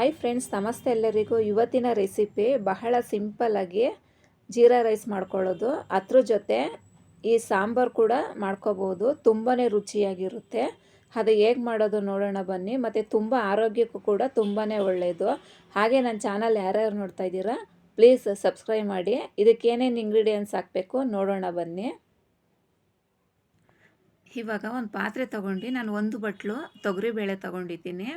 Hi friends ನಮಸ್ತೆ ಎಲ್ಲರಿಗೂ. ಇವತ್ತಿನ ರೆಸಿಪಿ ಬಹಳ ಸಿಂಪಲ್ಲಾಗಿ ಜೀರಾ ರೈಸ್ ಮಾಡ್ಕೊಳ್ಳೋದು. ಅದ್ರ ಜೊತೆ ಈ ಸಾಂಬಾರು ಕೂಡ ಮಾಡ್ಕೋಬೋದು. ತುಂಬಾ ರುಚಿಯಾಗಿರುತ್ತೆ. ಅದು ಹೇಗೆ ಮಾಡೋದು ನೋಡೋಣ ಬನ್ನಿ. ಮತ್ತು ತುಂಬ ಆರೋಗ್ಯಕ್ಕೂ ಕೂಡ ತುಂಬಾ ಒಳ್ಳೆಯದು ಹಾಗೆ ನನ್ನ ಚಾನಲ್ ಯಾರ್ಯಾರು ನೋಡ್ತಾ ಇದ್ದೀರಾ ಪ್ಲೀಸ್ ಸಬ್ಸ್ಕ್ರೈಬ್ ಮಾಡಿ. ಇದಕ್ಕೆ ಏನೇನು ಇಂಗ್ರೀಡಿಯೆಂಟ್ಸ್ ಹಾಕಬೇಕು ನೋಡೋಣ ಬನ್ನಿ. ಇವಾಗ ಒಂದು ಪಾತ್ರೆ ತೊಗೊಂಡು ನಾನು ಒಂದು ಬಟ್ಲು ತೊಗರಿಬೇಳೆ ತೊಗೊಂಡಿದ್ದೀನಿ.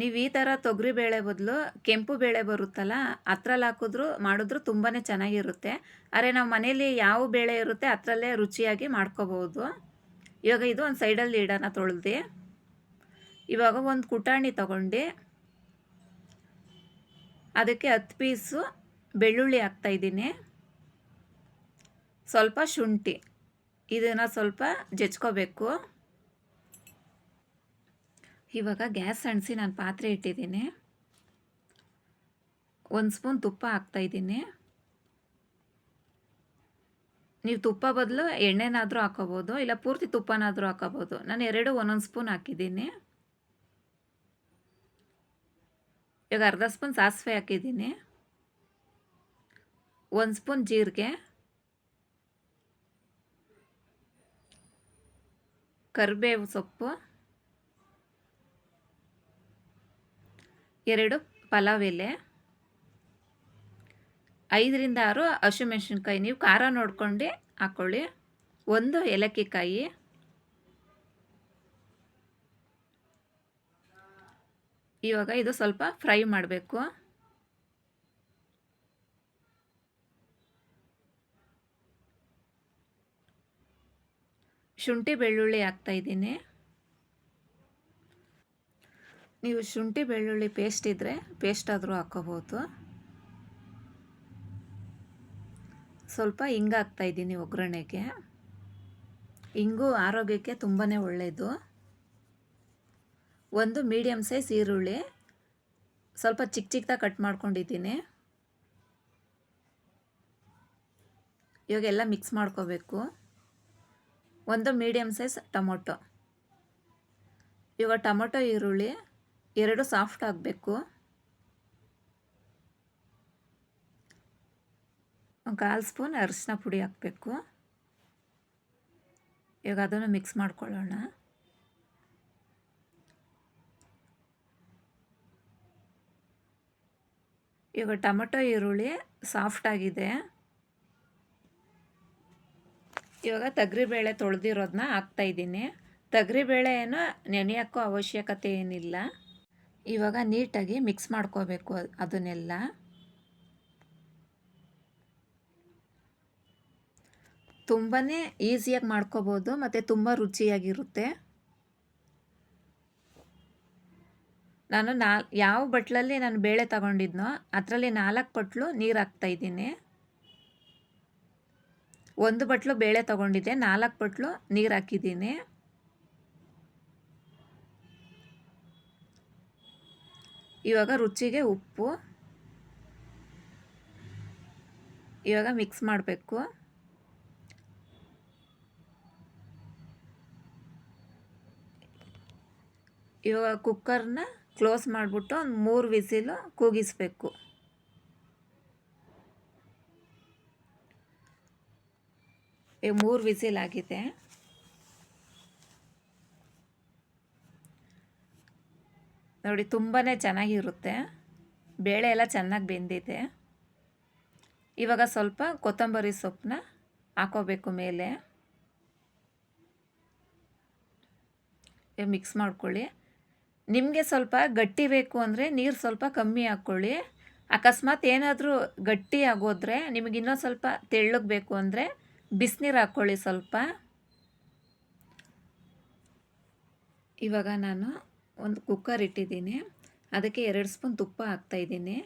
ನೀವು ಈ ಥರ ತೊಗರಿ ಬೇಳೆ ಬದಲು ಕೆಂಪು ಬೇಳೆ ಬರುತ್ತಲ್ಲ, ಅದ್ರಲ್ಲಿ ಹಾಕಿದ್ರು, ಮಾಡಿದ್ರು ತುಂಬಾ ಚೆನ್ನಾಗಿರುತ್ತೆ. ಆದರೆ ನಾವು ಮನೇಲಿ ಯಾವ ಬೇಳೆ ಇರುತ್ತೆ ಅದರಲ್ಲೇ ರುಚಿಯಾಗಿ ಮಾಡ್ಕೋಬೋದು ಇವಾಗ ಇದು ಒಂದು ಸೈಡಲ್ಲಿ ಇಡೋಣ ತೊಳೆದು. ಇವಾಗ ಒಂದು ಕುಟಾಣಿ ತಗೊಂಡು ಅದಕ್ಕೆ ಹತ್ತು ಪೀಸು ಬೆಳ್ಳುಳ್ಳಿ ಹಾಕ್ತಾಯಿದ್ದೀನಿ ಸ್ವಲ್ಪ ಶುಂಠಿ, ಇದನ್ನು ಸ್ವಲ್ಪ ಜಜ್ಕೋಬೇಕು. ಇವಾಗ ಗ್ಯಾಸ್ ಅಣಿಸಿ ನಾನು ಪಾತ್ರೆ ಇಟ್ಟಿದ್ದೀನಿ. ಒಂದು ಸ್ಪೂನ್ ತುಪ್ಪ ಹಾಕ್ತಾಯಿದ್ದೀನಿ ನೀವು ತುಪ್ಪ ಬದಲು ಎಣ್ಣೆನಾದರೂ ಹಾಕೋಬೋದು, ಇಲ್ಲ ಪೂರ್ತಿ ತುಪ್ಪನಾದರೂ ಹಾಕೋಬೋದು. ನಾನು ಎರಡು ಒಂದೊಂದು ಸ್ಪೂನ್ ಹಾಕಿದ್ದೀನಿ. ಇವಾಗ ಅರ್ಧ ಸ್ಪೂನ್ ಸಾಸಿವೆ ಹಾಕಿದ್ದೀನಿ. ಒಂದು ಸ್ಪೂನ್ ಜೀರಿಗೆ. ಕರಿಬೇವು ಸೊಪ್ಪು. ಎರಡು ಪಲಾವ್ ಎಲೆ. ಐದರಿಂದ ಆರು ಹಸಿಮೆಣ್ಸಿನ್ಕಾಯಿ ನೀವು ಖಾರ ನೋಡ್ಕೊಂಡು ಹಾಕ್ಕೊಳ್ಳಿ ಒಂದು ಏಲಕ್ಕಿ ಕಾಯಿ ಇವಾಗ ಇದು ಸ್ವಲ್ಪ ಫ್ರೈ ಮಾಡಬೇಕು. ಶುಂಠಿ ಬೆಳ್ಳುಳ್ಳಿ ಹಾಕ್ತಾಯಿದ್ದೀನಿ ನೀವು ಶುಂಠಿ ಬೆಳ್ಳುಳ್ಳಿ ಪೇಸ್ಟ್ ಇದ್ದರೆ ಪೇಸ್ಟ್ ಆದರೂ ಹಾಕ್ಕೋಬೋದು ಸ್ವಲ್ಪ ಹಿಂಗೆ ಹಾಕ್ತಾಯಿದ್ದೀನಿ ಒಗ್ಗರಣೆಗೆ. ಹಿಂಗು ಆರೋಗ್ಯಕ್ಕೆ ತುಂಬಾ ಒಳ್ಳೆಯದು ಒಂದು ಮೀಡಿಯಮ್ ಸೈಜ್ ಈರುಳ್ಳಿ. ಸ್ವಲ್ಪ ಚಿಕ್ಕ ಚಿಕ್ಕದಾಗಿ ಕಟ್ ಮಾಡ್ಕೊಂಡಿದ್ದೀನಿ. ಇವಾಗೆಲ್ಲ ಮಿಕ್ಸ್ ಮಾಡ್ಕೋಬೇಕು. ಒಂದು ಮೀಡಿಯಮ್ ಸೈಜ್ ಟೊಮೊಟೊ. ಇವಾಗ ಟೊಮೊಟೊ ಈರುಳ್ಳಿ ಎರಡು ಸಾಫ್ಟ್ ಆಗಬೇಕು. ಕಾಲು ಸ್ಪೂನ್ ಅರಿಶಿನ ಪುಡಿ ಹಾಕಬೇಕು. ಇವಾಗ ಅದನ್ನು ಮಿಕ್ಸ್ ಮಾಡ್ಕೊಳ್ಳೋಣ. ಇವಾಗ ಟೊಮೆಟೊ ಈರುಳ್ಳಿ ಸಾಫ್ಟ್ ಆಗಿದೆ. ಇವಾಗ ತೊಳೆದಿರೋದನ್ನ ಹಾಕ್ತಾಯಿದ್ದೀನಿ ತೊಗರಿಬೇಳೆ ಏನು ನೆನೆಯೋಕ್ಕೂ ಅವಶ್ಯಕತೆ ಏನಿಲ್ಲ. ಇವಾಗ ನೀಟಾಗಿ ಮಿಕ್ಸ್ ಮಾಡ್ಕೋಬೇಕು ಅದನ್ನೆಲ್ಲ. ತುಂಬಾ ಈಸಿಯಾಗಿ ಮಾಡ್ಕೋಬೋದು, ಮತ್ತು ತುಂಬ ರುಚಿಯಾಗಿರುತ್ತೆ. ನಾನು ನಾ ಯಾವ ಬಟ್ಲಲ್ಲಿ ನಾನು ಬೇಳೆ ತಗೊಂಡಿದ್ನೋ ಅದರಲ್ಲಿ ನಾಲ್ಕು ಬಟ್ಲು ನೀರು ಹಾಕ್ತಾಯಿದ್ದೀನಿ ಒಂದು ಬಟ್ಲು ಬೇಳೆ ತಗೊಂಡಿದ್ದೆ, ನಾಲ್ಕು ಬಟ್ಲು ನೀರು ಹಾಕಿದ್ದೀನಿ. ಇವಾಗ ರುಚಿಗೆ ಉಪ್ಪು. ಇವಾಗ ಮಿಕ್ಸ್ ಮಾಡಬೇಕು. ಇವಾಗ ಕುಕ್ಕರ್ನ ಕ್ಲೋಸ್ ಮಾಡಿಬಿಟ್ಟು ಒಂದು ಮೂರು ವಿಸಿಲು ಕೂಗಿಸ್ಬೇಕು. ಈ ಮೂರು ವಿಸಿಲ್ ಆಗಿದೆ. ನೋಡಿ ತುಂಬಾ ಚೆನ್ನಾಗಿರುತ್ತೆ. ಬೇಳೆ ಎಲ್ಲ ಚೆನ್ನಾಗಿ ಬೆಂದಿದೆ. ಇವಾಗ ಸ್ವಲ್ಪ ಕೊತ್ತಂಬರಿ ಸೊಪ್ಪನ್ನ ಹಾಕೋಬೇಕು ಮೇಲೆ. ಮಿಕ್ಸ್ ಮಾಡ್ಕೊಳ್ಳಿ. ನಿಮಗೆ ಸ್ವಲ್ಪ ಗಟ್ಟಿ ಬೇಕು ಅಂದರೆ ನೀರು ಸ್ವಲ್ಪ ಕಮ್ಮಿ ಹಾಕ್ಕೊಳ್ಳಿ ಅಕಸ್ಮಾತ್ ಏನಾದರೂ ಗಟ್ಟಿ ಆಗೋದ್ರೆ, ನಿಮಗೆ ಇನ್ನೊಂದು ಸ್ವಲ್ಪ ತೆಳ್ಳಗೆ ಬೇಕು ಅಂದರೆ ಬಿಸಿನೀರು ಹಾಕ್ಕೊಳ್ಳಿ ಸ್ವಲ್ಪ. ಇವಾಗ ನಾನು ಒಂದು ಕುಕ್ಕರ್ ಇಟ್ಟಿದ್ದೀನಿ. ಅದಕ್ಕೆ ಎರಡು ಸ್ಪೂನ್ ತುಪ್ಪ ಹಾಕ್ತಾಯಿದ್ದೀನಿ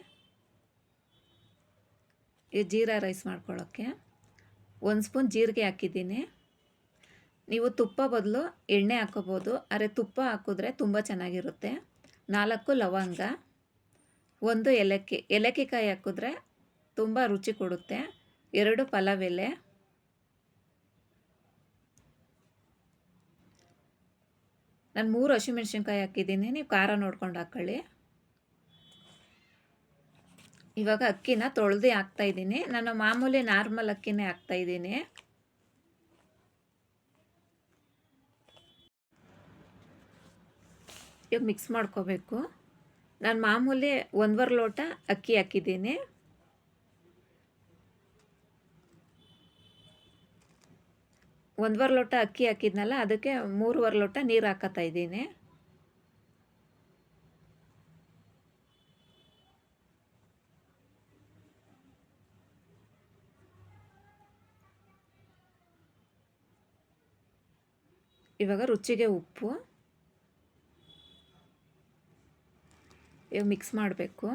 ಈ ಜೀರಾ ರೈಸ್ ಮಾಡ್ಕೊಳ್ಳೋಕ್ಕೆ. ಒಂದು ಸ್ಪೂನ್ ಜೀರಿಗೆ ಹಾಕಿದ್ದೀನಿ. ನೀವು ತುಪ್ಪ ಬದಲು ಎಣ್ಣೆ ಹಾಕೋಬೋದು. ಆದರೆ ತುಪ್ಪ ಹಾಕಿದ್ರೆ ತುಂಬ ಚೆನ್ನಾಗಿರುತ್ತೆ. ನಾಲ್ಕು ಲವಂಗ, ಒಂದು ಏಲಕ್ಕಿ. ಏಲಕ್ಕಿ ಕಾಯಿ ಹಾಕಿದ್ರೆ ತುಂಬ ರುಚಿ ಕೊಡುತ್ತೆ. ಎರಡು ಪಲಾವ್ ಎಲೆ. ನಾನು ಮೂರು ಹಸಿಮೆಣ್ಸಿನ್ಕಾಯಿ ಹಾಕಿದ್ದೀನಿ. ನೀವು ಖಾರ ನೋಡ್ಕೊಂಡು ಹಾಕ್ಕೊಳ್ಳಿ ಇವಾಗ ಅಕ್ಕಿನ ತೊಳೆದು ಹಾಕ್ತಾಯಿದ್ದೀನಿ ನಾನು ಮಾಮೂಲಿ ನಾರ್ಮಲ್ ಅಕ್ಕಿನೇ ಹಾಕ್ತಾಯಿದ್ದೀನಿ ಇವಾಗ ಮಿಕ್ಸ್ ಮಾಡ್ಕೋಬೇಕು. ನಾನು ಮಾಮೂಲಿ ಒಂದುವರೆ ಲೋಟ ಅಕ್ಕಿ ಹಾಕಿದ್ದೀನಿ. ಒಂದುವರೆ ಲೋಟ ಅಕ್ಕಿ ಹಾಕಿದ್ನಲ್ಲ, ಅದಕ್ಕೆ ಮೂರುವರೆ ಲೋಟ ನೀರು ಹಾಕತ್ತಾ ಇದ್ದೀನಿ. ಇವಾಗ ರುಚಿಗೆ ಉಪ್ಪು. ಇವಾಗ ಮಿಕ್ಸ್ ಮಾಡಬೇಕು.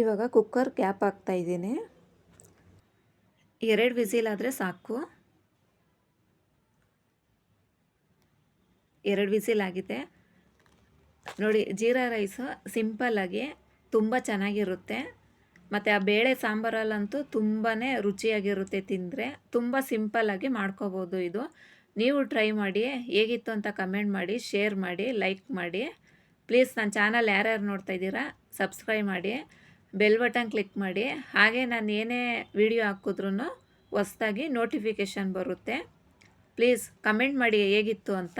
ಇವಾಗ ಕುಕ್ಕರ್ ಕ್ಯಾಪ್ ಹಾಕ್ತಾ ಇದ್ದೀನಿ. ಎರಡು ವಿಸಿಲ್ ಆದರೆ ಸಾಕು. ಎರಡು ವಿಸಿಲ್ ಆಗಿದೆ. ನೋಡಿ, ಜೀರಾ ರೈಸು ಸಿಂಪಲ್ಲಾಗಿ ತುಂಬ ಚೆನ್ನಾಗಿರುತ್ತೆ. ಮತ್ತು ಆ ಬೇಳೆ ಸಾಂಬಾರಲ್ಲಂತೂ ತುಂಬಾ ರುಚಿಯಾಗಿರುತ್ತೆ ತಿಂದರೆ. ತುಂಬ ಸಿಂಪಲ್ಲಾಗಿ ಮಾಡ್ಕೋಬೋದು ಇದು. ನೀವು ಟ್ರೈ ಮಾಡಿ, ಹೇಗಿತ್ತು ಅಂತ ಕಮೆಂಟ್ ಮಾಡಿ, ಶೇರ್ ಮಾಡಿ, ಲೈಕ್ ಮಾಡಿ. ಪ್ಲೀಸ್ ನನ್ನ ಚಾನಲ್ ಯಾರ್ಯಾರು ನೋಡ್ತಾ ಇದ್ದೀರಾ, ಸಬ್ಸ್ಕ್ರೈಬ್ ಮಾಡಿ. ಬೆಲ್ ಬಟನ್ ಕ್ಲಿಕ್ ಮಾಡಿ. ಹಾಗೆ ನಾನು ಏನೇ ವಿಡಿಯೋ ಹಾಕಿದ್ರೂ ಹೊಸ್ದಾಗಿ ನೋಟಿಫಿಕೇಷನ್ ಬರುತ್ತೆ. ಪ್ಲೀಸ್ ಕಮೆಂಟ್ ಮಾಡಿ ಹೇಗಿತ್ತು ಅಂತ.